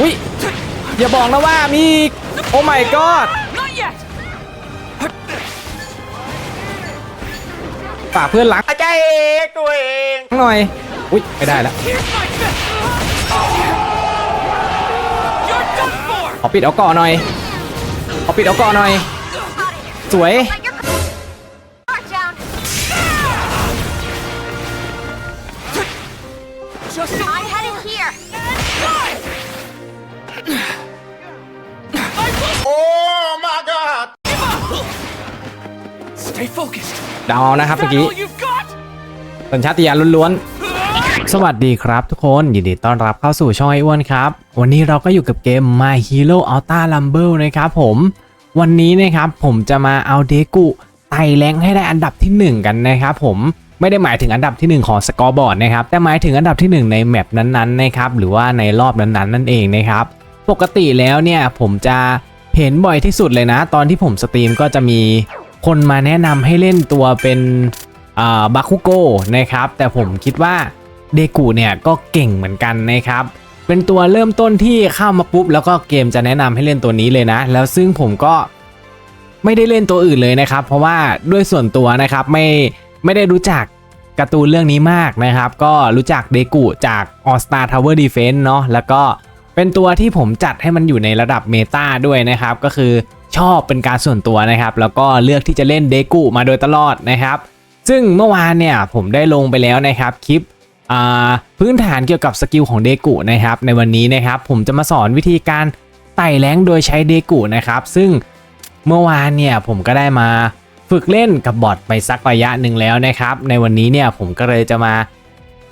อุ้ยอย่าบอกนะว่ามีอีกโอ้ my god Not yet! ฝากเพื่อนหลังอาจารย์เอกตัวเองหน่อย อุ้ยไม่ได้แล้ว Here's my fist! You're done for! ขอปิดเอาก่อนหน่อยขอปิดเอาก่อนหน่อย สวย ดาวนะครับ Is เมื่อ that กี้ all you've got? สัญชาตญาณล้วนๆสวัสดีครับทุกคนยินดีต้อนรับเข้าสู่ช่องไออ้วนครับ วันนี้เราก็อยู่กับเกม My Hero Ultra Rumble นะครับผม วันนี้นะครับผมจะมาเอาเดกุไต่แรงให้ได้อันดับที่ 1 กันนะครับผมไม่ได้หมายถึงอันดับที่ 1 ของสกอร์บอร์ดนะครับแต่หมายถึงอันดับที่ 1 ในแมปนั้นๆนะครับหรือว่าในรอบนั้นๆนั่นเองนะครับปกติแล้วเนี่ยผมจะเห็นบ่อยที่สุดเลยนะ ตอนที่ผมสตรีมก็จะมี คนมาแนะนำให้เล่นตัวเป็นบาคุโกนะครับ แต่ผมคิดว่าเดกูเนี่ยก็เก่งเหมือนกันนะครับ เป็นตัวเริ่มต้นที่เข้ามาปุ๊บ แล้วก็เกมจะแนะนำให้เล่นตัวนี้เลยนะ แล้วซึ่งผมก็ไม่ได้เล่นตัวอื่นเลยนะครับ เพราะว่าด้วยส่วนตัวนะครับไม่ไม่ได้รู้จักการ์ตูนเรื่องนี้มากนะครับ ก็รู้จักเดกูจาก All Star Tower Defense เนาะแล้วก็เป็นตัวที่ผมจัดให้มันอยู่ในระดับเมตาด้วยนะครับ ก็คือ ชอบเป็นการส่วนตัวนะครับ แล้วก็เลือกที่จะเล่นเดกุมาโดยตลอดนะครับ ซึ่งเมื่อวานเนี่ยผมได้ลงไปแล้วนะครับคลิปพื้นฐานเกี่ยวกับสกิลของเดกุนะครับ ในวันนี้นะครับผมจะมาสอนวิธีการไต่แรงโดยใช้เดกุนะครับ ซึ่งเมื่อวานเนี่ยผมก็ได้มาฝึกเล่นกับบอทไปสักระยะหนึ่งแล้วนะครับ ในวันนี้เนี่ยผมก็เลยจะมา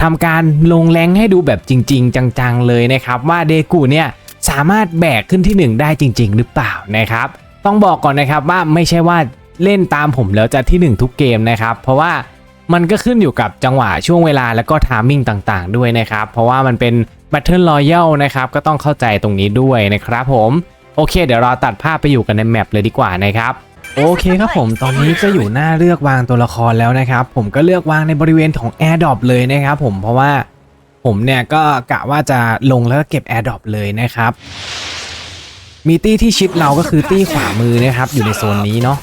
ทำการลงแรงให้ดูแบบจริง ๆ จังๆเลยนะครับ ว่าเดกูเนี่ยสามารถแบกขึ้นที่ 1 ได้จริง ๆ หรือเปล่านะครับ ต้องบอกก่อนนะครับว่าไม่ใช่ว่าเล่นตามผมแล้วจะที่ 1 ทุกเกมนะครับ เพราะว่ามันก็ขึ้นอยู่กับจังหวะช่วงเวลาแล้วก็ทามมิ่งต่างๆ ด้วยนะครับ เพราะว่ามันเป็น Battle Royale นะครับ ก็ต้องเข้าใจตรงนี้ด้วยนะครับผมโอเค เดี๋ยวเราตัดภาพไปอยู่กันในแมปเลยดีกว่านะครับโอเคครับผมตอนนี้ก็อยู่หน้าเลือกวางตัวละครแล้วนะครับ ผมก็เลือกวางในบริเวณของ AirDrop เลยนะครับผมเพราะว่าผมเนี่ยก็กะว่าจะลงแล้วก็เก็บ AirDrop เลยนะครับ มีตี้ที่ชิดเราก็คือตี้ขวามือนะครับอยู่ในโซนนี้เนาะ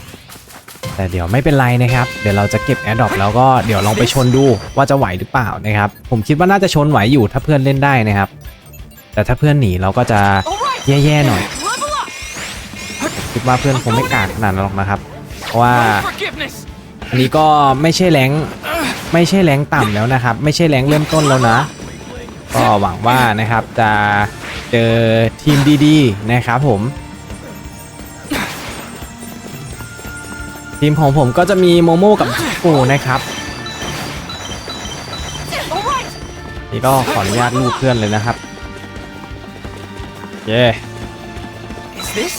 แต่เดี๋ยวไม่เป็นไรนะครับ เดี๋ยวเราจะเก็บ AirDrop แล้วก็เดี๋ยวลองไปชนดูว่าจะไหวหรือเปล่านะครับ ผมคิดว่าน่าจะชนไหวอยู่ถ้าเพื่อนเล่นได้นะครับ แต่ถ้าเพื่อนหนีเราก็จะแย่ๆหน่อย คิดว่าเพื่อนคงไม่กล้าขนาดนั้นหรอกนะครับ เพราะว่าอันนี้ก็ไม่ใช่แรงไม่ใช่แรงต่ำแล้วนะครับ ไม่ใช่แรงเริ่มต้นแล้วนะ ก็หวังว่านะครับจะเจอทีมดีๆนะครับผม ทีมของผมก็จะมีโมโม่กับปูนะครับ All right! นี่ก็ขออนุญาตลูบเพื่อนเลยนะครับ เย้ Is this?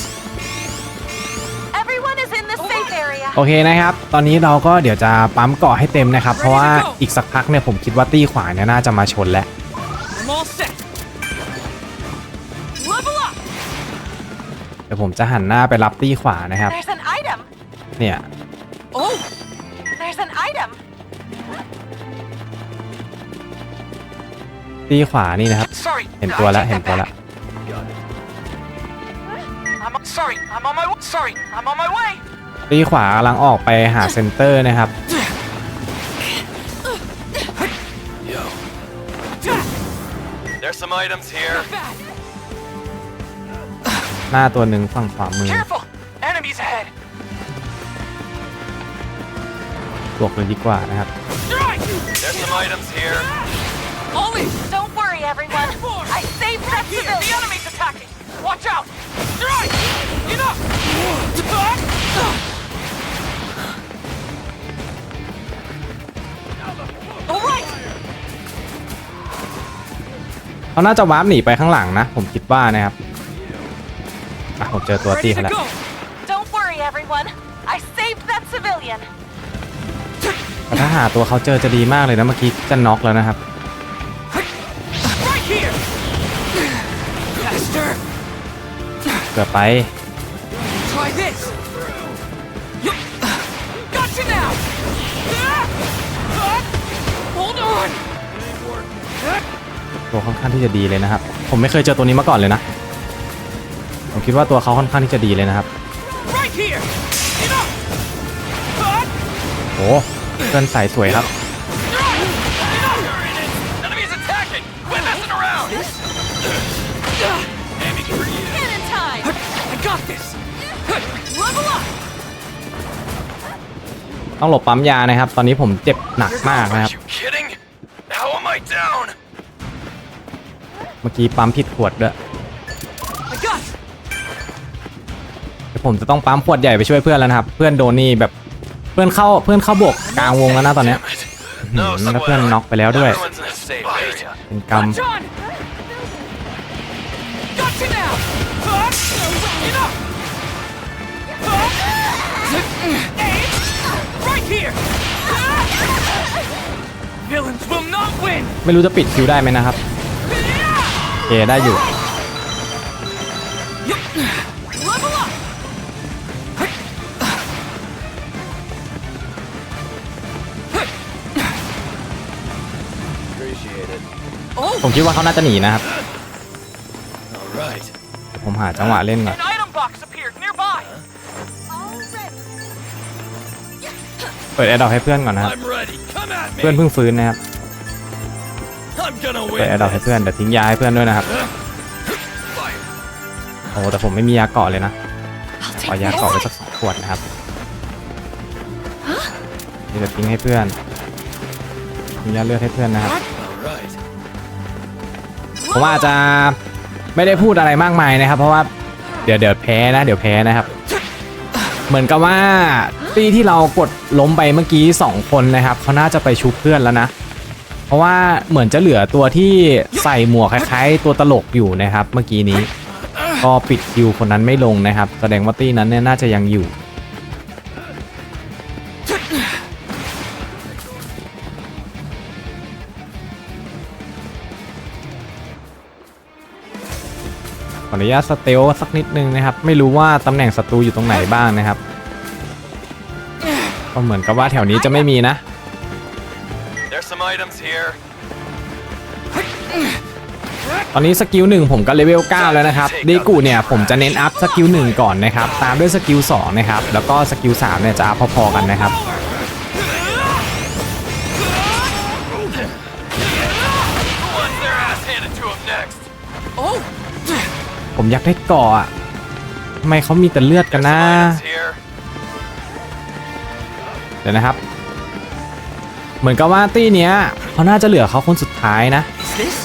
Everyone is in the safe area. โอเคนะครับ ตอนนี้เราก็เดี๋ยวจะปั๊มเกาะให้เต็มนะครับ เพราะว่าอีกสักพักเนี่ยผมคิดว่าตี้ขวาเนี่ยน่าจะมาชนแล้ว I'm all set. Level up! เดี๋ยวผมจะหันหน้าไปรับตี้ขวานะครับ There's an item. เนี่ย Oh! There's an item. ตี้ขวานี่นะครับ Sorry. เห็นตัวแล้ว I take เห็น that ตัวแล้ว back. I'm sorry. I'm on my way. Sorry. I'm on my way. ตีขวากำลังออกไปหาเซนเตอร์นะครับ some items here. Bad. หน้าตัวหนึ่งฝั่งขวามือ Careful. Enemies ahead. บวกเลยดีกว่านะครับ Strike. There's some items here. Ollie. Don't worry, everyone. I saved that Here. The civilian. enemy's attacking. Watch out. Strike. Enough. เขาน่าจะวาร์ปหนีไปข้างหลังนะ ผมคิดว่านะครับอะผมเจอตัวตี Ready เขา to แล้ว go. Don't worry, everyone. I saved that civilian. แต่ถ้าหาตัวเขาเจอจะดีมากเลยนะเมื่อกี้จะน็อกแล้วนะครับ Right here. Faster. เกือบไป ตัวค่อนข้างที่จะดีเลยนะครับ ผมไม่เคยเจอตัวนี้มาก่อนเลยนะ Uh, ผมคิดว่าตัวเขาค่อนข้างที่จะดีเลยนะครับ Right here! Enough! Cut! โอ้เพื่อนใส่สวยครับ Enemies attacking! Quit messing around! Aiming for you. Cannon time! I got this! Level up! ต้องหลบปั๊มยานะครับ ตอนนี้ผมเจ็บหนักมากนะครับ มื่อกี้ปั๊มผิดขวดด้วย I got it! เดี๋ยวผมจะต้องปั๊มขวดใหญ่ไปช่วยเพื่อนแล้วนะครับ เพื่อนโดนนี่แบบเพื่อนเข้าเพื่อนเข้าบวกกลางวงแล้วนะตอนเนี้ย Damn it. อื No มแล้วเพื่อน sweat. น็อกไปแล้วด้วย Everyone's in a safe area. เป็นกรรม John! Got you now! Cut! Enough! Cut! Aim! Right here! Villains will not win! ไม่รู้จะปิดคิวได้ไหมนะครับโอ เคได้อยู่ Level up! Appreciate it. ผมคิดว่าเขาน่าจะหนีนะครับ All right. ผมหาจังหวะเล่นก่อน An item box appeared nearby! เปิดแอร์ดอให้เพื่อนก่อนนะครับ I'm ready. Come at me. เพื่อนเพิ่งฟื้นนะครับ I'm gonna เปิด win. แอร์ดอให้ this. เพื่อนเดี๋ยวทิ้งยาให้เพื่อนด้วยนะครับ Fire. โอ้แต่ผมไม่มียาเกาะเลยนะ I'll ขอ take ยา this. เกาะไปสักสองขวดนะครับนี่จะทิ้งให้เพื่อนทิ้งยาเลือดให้เพื่อนนะครับ All right. ผมอาจจะไม่ได้พูดอะไรมากมายนะครับ เพราะว่าเดี๋ยวเดี๋ยวแพ้นะ เดี๋ยวแพ้นะครับ เหมือนกับว่าตีที่เรากดล้มไปเมื่อกี้ 2 คนนะครับเขาน่าจะไปชุบเพื่อนแล้วนะ เพราะว่าเหมือนจะเหลือตัวที่ใส่หมวกคล้ายๆ ตัวตลกอยู่นะครับ เมื่อกี้นี้ ก็ปิดคิวคนนั้นไม่ลงนะครับ แสดงว่าตีนั้นเนี่ยน่าจะยังอยู่ ขออนุญาตสเตลสักนิดนึงนะครับ ไม่รู้ว่าตำแหน่งศัตรูอยู่ตรงไหนบ้างนะครับก็เหมือนกับว่าแถวนี้จะไม่มีนะ There's some items here. ตอนนี้สกิลหนึ่งผมก็เลเวล 9 แล้วนะครับเดกูเนี่ยผมจะเน้นอัพสกิลหนึ่งก่อนนะครับ ตามด้วยสกิล2นะครับ แล้วก็สกิล3เนี่ยจะอัพพอๆกันนะครับ Who wants their ass handed to them next? Oh! ผมอยากได้เกาะอะทำไมเขามีแต่เลือดกัน Some นะ items here. เดี๋ยวนะครับ เหมือนกับว่าตี้เนี้ยเขาน่าจะเหลือเขาคนสุดท้ายนะ Is this?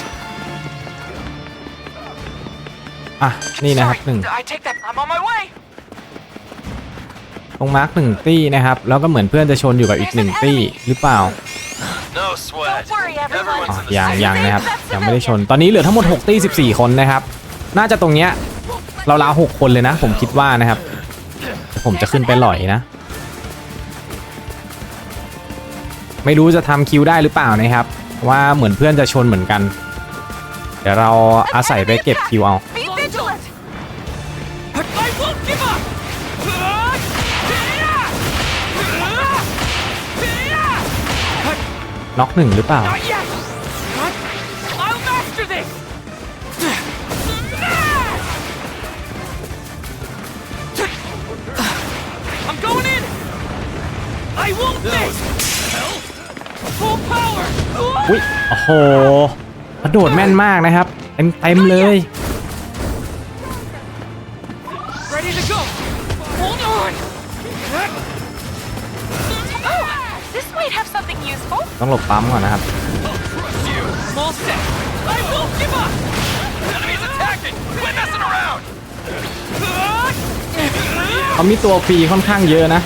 อะนี่นะครับ Sorry, หนึ่ง I take that. I'm on my way. ตรงมาร์กหนึ่งตี้นะครับ แล้วก็เหมือนเพื่อนจะชนอยู่กับอีกหนึ่งตี้หรือเปล่า No sweat. Don't worry, everyone. อ๋อ Everyone's in the ยัง safe ยังนะครับยังไม่ได้ชน ตอนนี้เหลือทั้งหมด 6 ตี้ 14 คนนะครับ น่าจะตรงเนี้ยเราลาหกคนเลยนะ ผมคิดว่านะครับแต่ผมจะขึ้นไปหล่อยนะ ไม่รู้จะทำคิวได้หรือเปล่านะครับ ว่าเหมือนเพื่อนจะชนเหมือนกัน เดี๋ยวเราอาศัยไปเก็บคิวเอาน็อกหนึ่งหรือเปล่า I won't miss! Full power! อุ้ยโอ้โหกระโดดแม่นมากนะครับ เต็มเต็มๆเลย Ready to go! Hold on! Oh, this might have something useful. ต้องหลบปั๊มก่อนนะครับ You. I'm all set! I won't give up! Enemies attacking! Quit messing around! เขามีตัวฟรีค่อนข้างเยอะนะ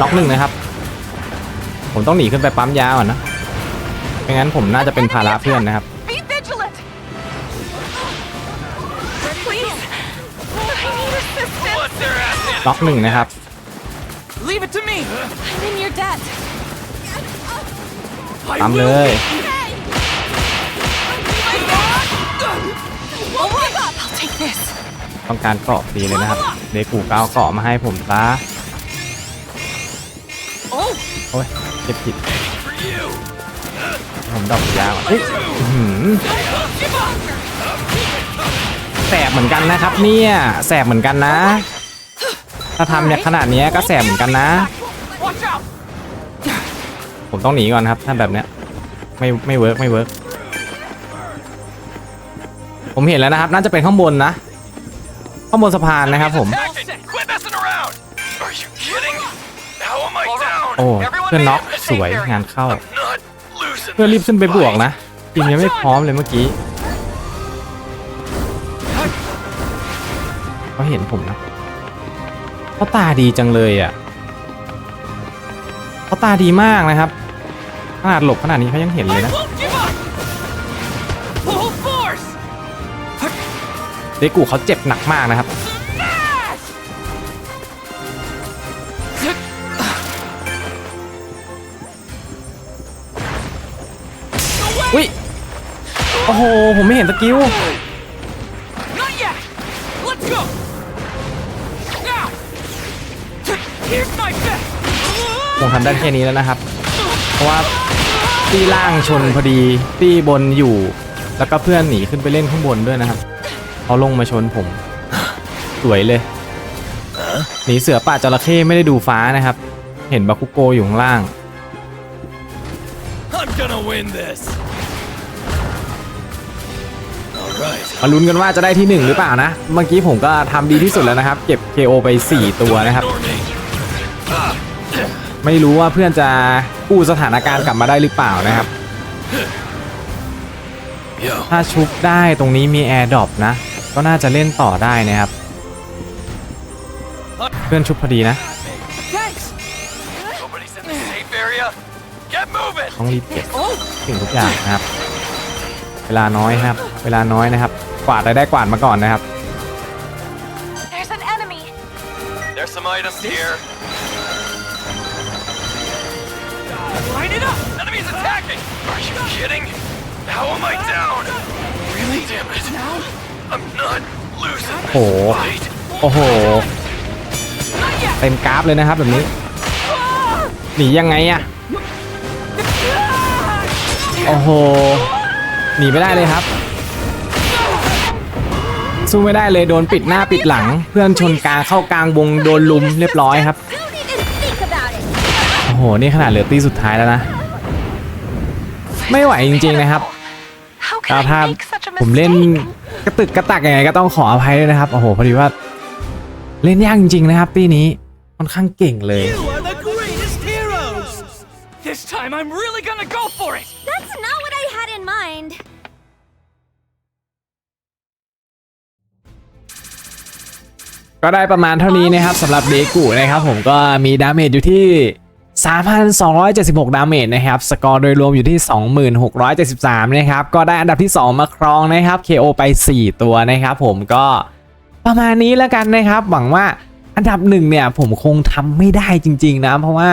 Not yet! น็อกหนึ่งนะครับ ผมต้องหนีขึ้นไปปั๊มยาก่อนนะไม่งั้นผมน่าจะเป็นภาระเพื่อนนะครับ Be vigilant! Please! I need assistance! What's their ass handed น็อกหนึ่งนะครับ Leave it to me! I'm in your debt. I ปั๊ม will เลย Won't give up! I'll take this. ต้องการเกาะฟรีเลยนะครับ เดกูก็เอาเกาะมาให้ผมซะ Oh! โอ้ยเก็บผิดผมดอกยาก่อนอุ๊ยอื้อหือ I won't give up! แสบเหมือนกันนะครับ เนี่ยแสบเหมือนกันนะ ถ้าทำเนี่ยขนาดนี้ก็แสบเหมือนกันนะ ผมต้องหนีก่อนครับ ถ้าแบบเนี้ยไม่ไม่เวิร์กไม่เวิร์กผมเห็นแล้วนะครับ น่าจะเป็นข้างบนนะ ข้างบนสะพานนะครับผม โอ้เพื่อนน็อกสวยงานเข้า I'm not losing เพื่อนรีบขึ้นไปบวก this นะทีมยังไม่พร้อมเลยเมื่อกี้เขาเห็นผมนะเขาตาดีจังเลยอะเขาตาดีมากนะครับ ขนาดหลบขนาดนี้เขายังเห็นเลย I นะ won't give up! Full force! เดกูเขาเจ็บหนักมากนะครับ อ้โห ผมไม่เห็นสกิล Not yet! Let's go! Now! Here's my fist! ผมทำได้แค่นี้แล้วนะครับ เพราะว่าตีล่างชนพอดีตีบนอยู่ แล้วก็เพื่อนหนีขึ้นไปเล่นข้างบนด้วยนะครับเขาลงมาชนผม สวยเลยหนีเสือป่าจระเข้ไม่ได้ดูฟ้านะครับ เห็นบาคุโกอยู่ข้างล่าง I'm gonna win this. มาลุ้นกันว่าจะได้ที่หนึ่งหรือเปล่านะ เมื่อกี้ผมก็ทำดีที่สุดแล้วนะครับ เก็บ KO ไป 4 ตัวนะครับ ไม่รู้ว่าเพื่อนจะกู้สถานการณ์กลับมาได้หรือเปล่านะครับ ถ้าชุบได้ตรงนี้มีแอร์ดรอปนะ ก็น่าจะเล่นต่อได้นะครับ เพื่อนชุบพอดีนะต้องรีบเก็บสิ่งทุกอย่างนะครับ เวลาน้อยครับ เวลาน้อยนะครับ วาดได้ได้กวาดมาก่อนนะครับ There's an enemy. There's some items here. Line it up! Enemies attacking. Are you kidding? How am I down? Really? Damn it. I'm not losing this Oh. fight. โอ้โห Not yet! เต็มกราฟเลยนะครับแบบนี้ หนียังไงอะโอ้โห หนีไม่ได้เลยครับ สู้ไม่ได้เลยโดนปิดหน้าปิดหลัง เพื่อนชนกลางเข้ากลางวงโดนลุมเรียบร้อยครับ โอ้โห นี่ขนาดเหลือตีสุดท้ายแล้วนะ ไม่ไหวจริงๆนะครับก็ถ้าผมเล่นกระตึกกระตักยังไงก็ต้องขออภัยด้วยนะครับ โอ้โห พอดีว่า เล่นยากจริงๆนะครับปีนี้ค่อนข้างเก่งเลย You are the greatest heroes! This time I'm really gonna go for it! ก็ได้ประมาณเท่านี้นะครับสำหรับเดกูนะครับผมก็มีดาเมจอยู่ที่ 3,276 ดาเมจนะครับ สกอร์โดยรวมอยู่ที่ 2,673 นะครับ ก็ได้อันดับที่ 2 มาครองนะครับ KO ไป 4 ตัวนะครับผมก็ประมาณนี้แล้วกันนะครับ หวังว่าอันดับหนึ่งเนี่ยผมคงทำไม่ได้จริง ๆ นะ เพราะว่า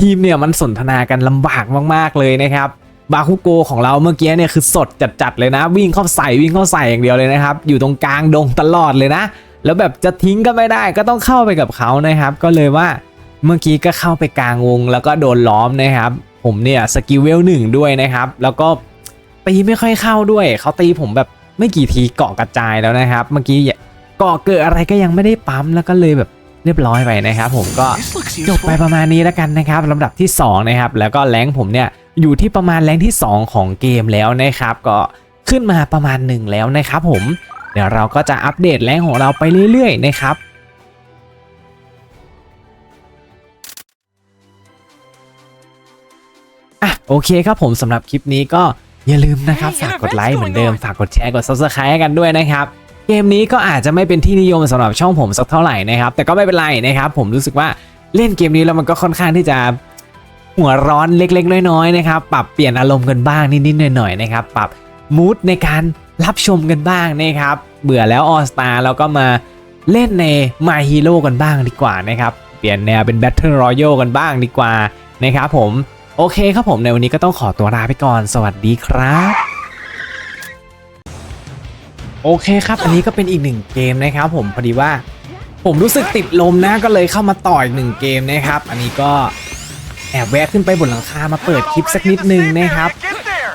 ทีมเนี่ยมันสนทนากันลำบากมากๆเลยนะครับบาคุโกของเราเมื่อกี้เนี่ยคือสดจัดๆเลยนะ วิ่งเข้าใส่วิ่งเข้าใส่อย่างเดียวเลยนะครับ อยู่ตรงกลางดงตลอดเลยนะ แล้วแบบจะทิ้งก็ไม่ได้ก็ต้องเข้าไปกับเขานะครับ ก็เลยว่าเมื่อกี้ก็เข้าไปกลางวง แล้วก็โดนล้อมนะครับ ผมเนี่ยสกิลเวลหนึ่งด้วยนะครับ แล้วก็ตีไม่ค่อยเข้าด้วยเขาตีผมแบบไม่กี่ทีเกาะกระจายแล้วนะครับ เมื่อกี้เกาะเกิดอะไรก็ยังไม่ได้ปั๊มแล้วก็เลยแบบเรียบร้อยไปนะครับ ผมก็จบไปประมาณนี้แล้วกันนะครับลำดับที่2นะครับแล้วก็แรงผมเนี่ยอยู่ที่ประมาณแรงที่ 2 ของเกมแล้วนะครับ ก็ขึ้นมาประมาณหนึ่งแล้วนะครับผม เดี๋ยวเราก็จะอัปเดตแรงค์ของเราไปเรื่อยๆนะครับอะโอเคครับผมสำหรับคลิปนี้ก็อย่าลืมนะครับฝากกดไลค์เหมือนเดิมฝากกดแชร์กด subscribe ให้กันด้วยนะครับเกมนี้ก็อาจจะไม่เป็นที่นิยมสำหรับช่องผมสักเท่าไหร่นะครับ แต่ก็ไม่เป็นไรนะครับ ผมรู้สึกว่าเล่นเกมนี้แล้วมันก็ค่อนข้างที่จะหัวร้อนเล็ก ๆ น้อยๆนะครับ ปรับเปลี่ยนอารมณ์กันบ้างนิดๆหน่อยๆนะครับ ปรับ มูดในการรับชมกันบ้างนะครับ เบื่อแล้วออสตาแล้วก็มาเล่นใน My Hero กันบ้างดีกว่านะครับ เปลี่ยนแนวเป็น Battle Royale กันบ้างดีกว่านะครับผม โอเคครับผมในวันนี้ก็ต้องขอตัวลาไปก่อน สวัสดีครับโอเคครับ อันนี้ก็เป็นอีกหนึ่งเกมนะครับผมพอดีว่าผมรู้สึกติดลมนะก็เลยเข้ามาต่ออีกหนึ่งเกมนะครับ อันนี้ก็แอบแวะขึ้นไปบนหลังคามาเปิดคลิปสักนิดนึงนะครับ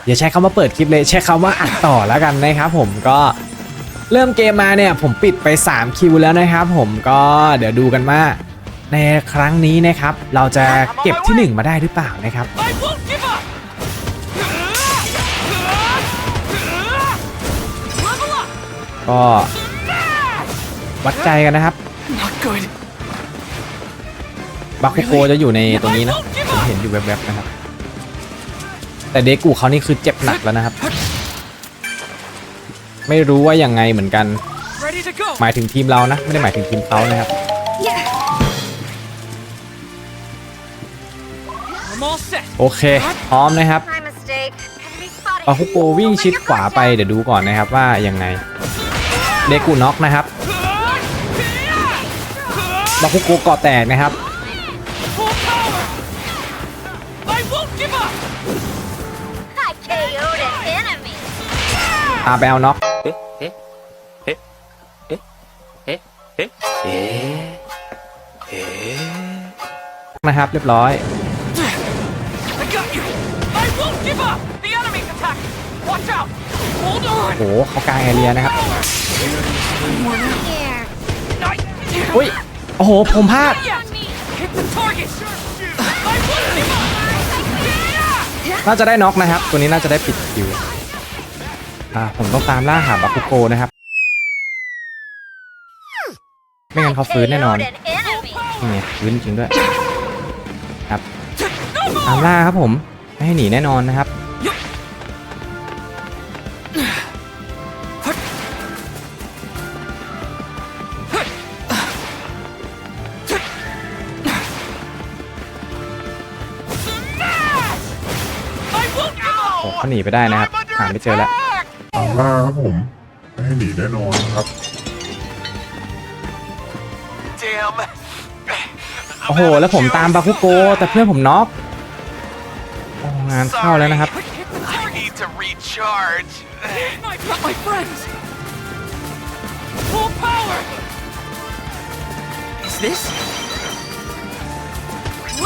อย่าใช้คำว่าเปิดคลิปเลยใช้คำว่าอัดต่อแล้วกันนะครับผมก็เริ่มเกมมาเนี่ยผมปิดไป 3 คิวแล้วนะครับผมก็เดี๋ยวดูกันว่าในครั้งนี้นะครับ เราจะเก็บที่ 1 มาได้หรือเปล่านะครับ I won't give up! Level up! ก็วัดใจกันนะครับ Not good. บาคุโกจะอยู่ในตรงนี้นะผมเห็นอยู่แวบๆนะครับ แต่เดกูเขานี่คือเจ็บหนักแล้วนะครับ ไม่รู้ว่ายังไงเหมือนกัน Ready to go. หมายถึงทีมเรานะ ไม่ได้หมายถึงทีมเขานะครับ I'm all set. โอเค พร้อมนะครับ My mistake. Enemy spotted. บาคุโกวิ่งชิดขวาไปเดี๋ยวดูก่อนนะครับว่ายังไง เดกูน็อกนะครับบาคุโกเกาะแตกนะครับ ตามไปเอาน็อกนะครับเรียบร้อย I got you! I won't give up! The enemy's attacking! Watch out! Hold on! โหเขากลางแอเรียนะครับ Here. I- อุ้ยโอ้โห ผมพลาด Not yet! Hit the target! I won't give up! น่าจะได้น็อกนะครับ ตัวนี้น่าจะได้ปิดคิว อ่าผมต้องตามล่าหาบาคุโกนะครับ ไม่งั้นเขาฟื้นแน่นอนนี่ฟื้นจริงด้วย ครับ ตามล่าครับผม ไม่ให้หนีแน่นอนนะครับ โอ้เขาหนีไปได้นะครับ หาไม่เจอแล้วามล่าครับผมไม่ให้หนีแน่นอนครับ Damn. โอ้โห แล้วผมตามบาคุโกแต่เพื่อนผมน็อกโอ้งานเข้าแล้วนะครับ Hit the I target! need to recharge. My, not my friends! Full power! Is this?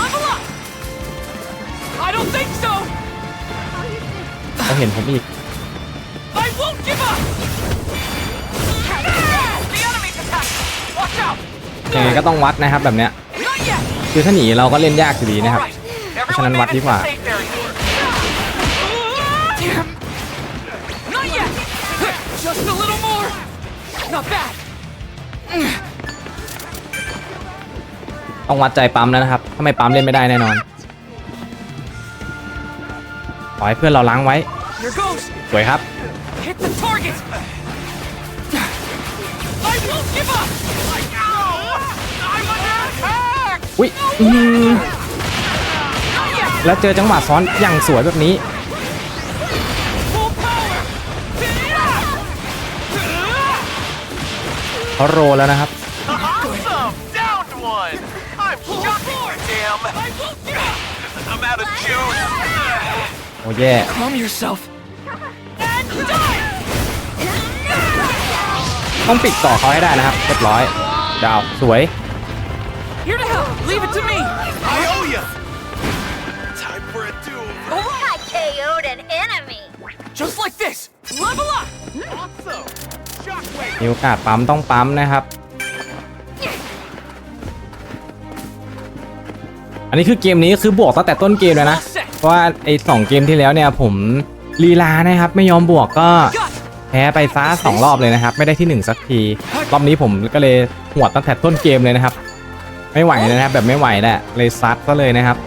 Level up! I don't think so! เขาเห็นผมอีก I won't give up! ยังไงก็ต้องวัดนะครับแบบเนี้ยคือถ้าหนีเราก็เล่นยากอยู่ดีนะครับ Alright, ฉะนั้นวัด manage ดีกว่าต้องวัดใจปั๊มแล้วนะครับ ถ้าไม่ปั๊มเล่นไม่ได้แน่นอนปล่อยให้เพื่อนเราล้างไว้สวยครับ Hit the target! I won't give up! I'm under attack! อุ้ยอื้อหือ Not yet! แล้วเจอจังหวะซ้อนอย่างสวยแบบนี้ Full power! เขาโรแล้วนะครับ Awesome! Downed one! I'm shocking you, damn! I won't give up! I'm out of juice! โอ้แย่ Calm yourself. And die! ต้องปิดต่อเขาให้ได้นะครับเรียบร้อย ดาว สวย Here to help! Leave it to me! I owe ya! Time for a do-over. I KO'd an enemy. Just like this! Level up! Awesome! Shockwave! มีโอกาสปั๊มต้องปั๊มนะครับ อันนี้คือเกมนี้คือบวกตั้งแต่ต้นเกมเลยนะเพราะว่าไอ้สองเกมที่แล้วเนี่ยผมลีลานะครับ ไม่ยอมบวกก็ Got แพ้ไปซะสองรอบเลยนะครับ ไม่ได้ที่หนึ่งสักที รอบนี้ผมก็เลยหวดตั้งแต่ต้นเกมเลยนะครับ ไม่ไหวเลยนะครับ แบบไม่ไหวแหละเลยซัดก็เลยนะครับ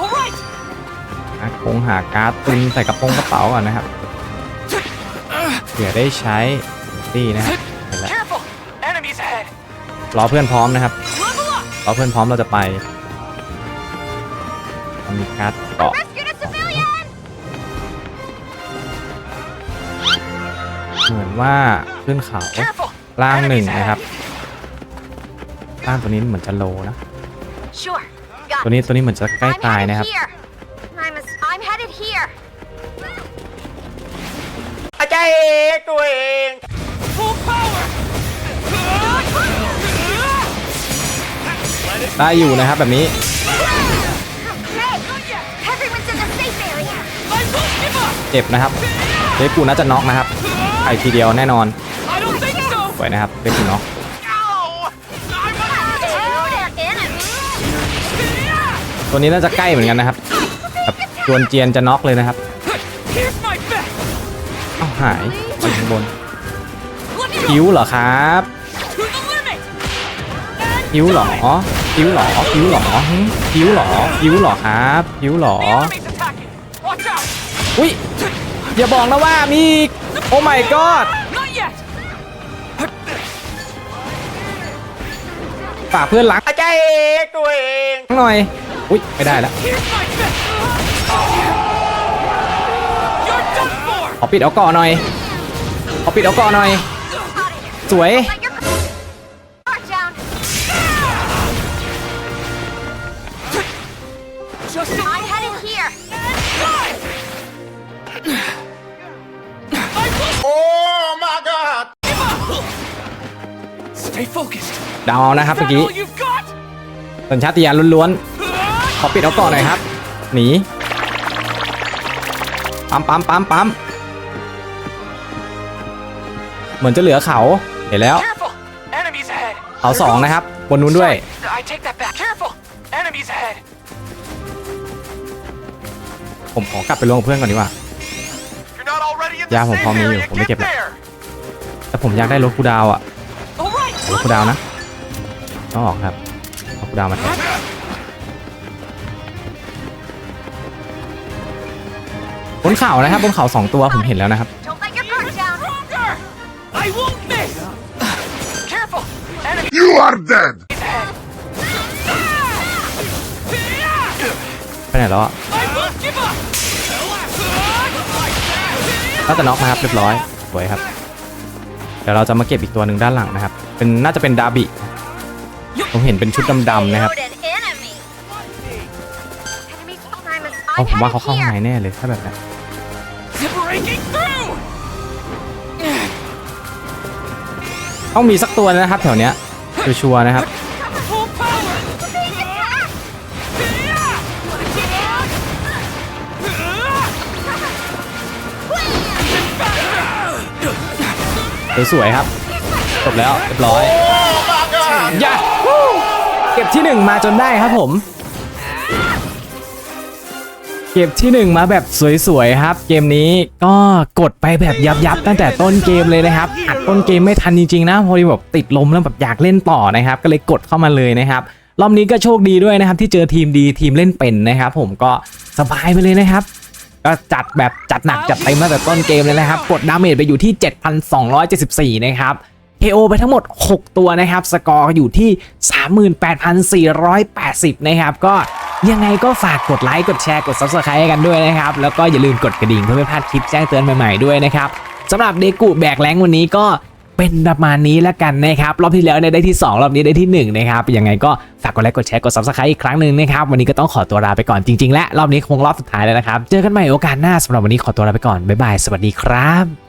All right! หาคงหาการ์ดตุนใส่กระโปรงกระเป๋าก่อนนะครับเผื่อได้ใช้ดีนะครับเห็นแล้ว Careful! Enemies ahead! รอเพื่อนพร้อมนะครับ Level up! รอเพื่อนพร้อมเราจะไปมีการ์ดเกาะ ว่าขึ้นเขา Careful! ล่างหนึ่ง Enemies นะครับ ahead! ล่างตัวนี้เหมือนจะโลนะ Sure. Got ตัวนี้ตัวนี้เหมือนจะใกล้ I'm ตาย headed นะครับ here. I'm, a, I'm headed here. อาจารย์เอกตัวเอง Full power! ได้อยู่นะครับแบบนี้ Hey, everyone's in the safe area. I won't give up! เจ็บนะครับเดกูน่าจะน็อกนะครับ Ah! ไปทีเดียวแน่นอน I don't think so. สวยนะครับเล็กอยู่เนาะตัวนี้น่าจะใกล้เหมือนกันนะครับแบบจวนเจียนจะน็อกเลยนะครับเอาหายไปข้างบนคิ้วเหรอครับคิ้วเหรอคิ้วเหรอคิ้วเหรอหึคิ้วเหรอคิ้วเหรอครับคิ้วเหรออุ้ยอย่าบอกนะว่ามี โอ้ my god Not yet. ฝากเพื่อนรักอาจารย์เอกตัวเองหน่อย อุ้ยไม่ได้แล้ว Here's my bet. You're done for. ขอปิดเอาก่อนหน่อยขอปิดเอาก่อนหน่อย สวย ดาวเอานะครับ Is เมื่อ that กี้ all you've got? สัญชาตญาณล้วนๆขอปิดเอาก่อนหน่อยครับ หนีปั๊มปั๊มปั๊มปั๊มเหมือนจะเหลือเขาเห็นแล้ว Careful. Enemies ahead. เขาสองนะครับบนนู้นด้วย Sorry, I take that back. Careful. Enemies ahead. ผมขอกลับไปลงกับเพื่อนก่อนดีกว่า You're not already in the Yeah, ผม safe พอมีอยู่ area. ผมไม่ Get เก็บละ there. แต่ผมอยากได้รถคูดาวอะ All right. รถคูดาวนะ ต้องออกครับเอาคูดาวมาแทนบนเขานะครับบนเขาสองตัวผมเห็นแล้วนะครับ Don't let your guard down. Stronger. I won't miss. Careful. Enemies You are dead ahead. ไปไหนแล้วอะ I won't give up. น่าจะน็อกนะครับเรียบร้อยสวยครับ เดี๋ยวเราจะมาเก็บอีกตัวหนึ่งด้านหลังนะครับ เป็นน่าจะเป็นดาบิ ผมเห็นเป็นชุดดำๆนะครับ An enemy. Enemy's time is เพราะ I'm ผมว่า headed เขาเข้าข้างใน here. แน่เลยถ้าแบบนั้น Breaking through. ต้องมีสักตัวนะครับ แถวเนี้ยชัวร์ๆนะครับ Full power. Faster. สวยๆครับจบแล้วเรียบร้อยอย่า เก็บที่หนึ่งมาจนได้ครับผม เก็บที่หนึ่งมาแบบสวยๆครับ เกมนี้ก็กดไปแบบยับๆตั้งแต่ต้นเกมเลยนะครับอัดต้นเกมไม่ทันจริงๆนะพอดีแบบติดลมแล้วแบบอยากเล่นต่อนะครับ ก็เลยกดเข้ามาเลยนะครับรอบนี้ก็โชคดีด้วยนะครับ ที่เจอทีมดีทีมเล่นเป็นนะครับ ผมก็สบายไปเลยนะครับก็จัดแบบจัดหนักจัดเต็มมาแบบต้นเกมเลยนะครับ กดดาเมจไปอยู่ที่ 7,274 นะครับ KO ไปทั้งหมด 6 ตัวนะครับ สกอร์อยู่ที่ 38,480 นะครับ ก็ยังไงก็ฝากกดไลค์กดแชร์กด Subscribe ให้กันด้วยนะครับ แล้วก็อย่าลืมกดกระดิ่งเพื่อไม่พลาดคลิปแจ้งเตือนใหม่ๆด้วยนะครับสำหรับเดกุแบกแรงวันนี้ก็เป็นประมาณนี้แล้วกันนะครับรอบที่แล้วเนี่ยได้ที่ 2 รอบนี้ได้ที่ 1 นะครับยังไงก็ฝากกดไลค์กดแชร์กด Subscribe อีกครั้งหนึ่งนะครับวันนี้ก็ต้องขอตัวลาไปก่อนจริงๆและรอบนี้คงรอบสุดท้ายแล้วนะครับ เจอกันใหม่โอกาสหน้าสำหรับวันนี้ขอตัวลาไปก่อนบ๊ายบายสวัสดีครับ